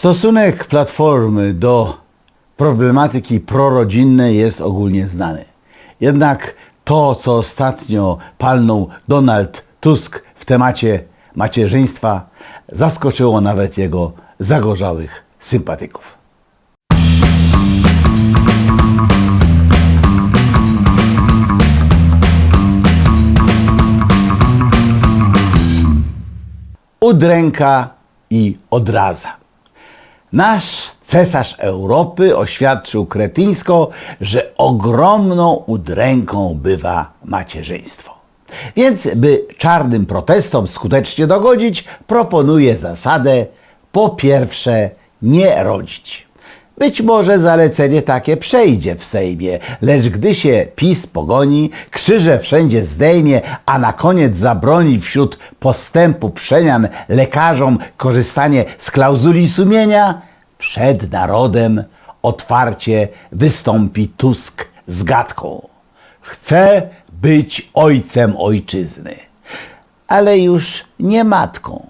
Stosunek Platformy do problematyki prorodzinnej jest ogólnie znany. Jednak to, co ostatnio palnął Donald Tusk w temacie macierzyństwa, zaskoczyło nawet jego zagorzałych sympatyków. udręka i odraza. Nasz cesarz Europy oświadczył kretyńsko, że ogromną udręką bywa macierzyństwo. Więc, by czarnym protestom skutecznie dogodzić, proponuje zasadę po pierwsze nie rodzić. Być może zalecenie takie przejdzie w Sejmie, lecz gdy się PiS pogoni, krzyże wszędzie zdejmie, a na koniec zabroni wśród postępu przemian lekarzom korzystanie z klauzuli sumienia, przed narodem otwarcie wystąpi Tusk z gadką. Chcę być ojcem ojczyzny, ale już nie matką.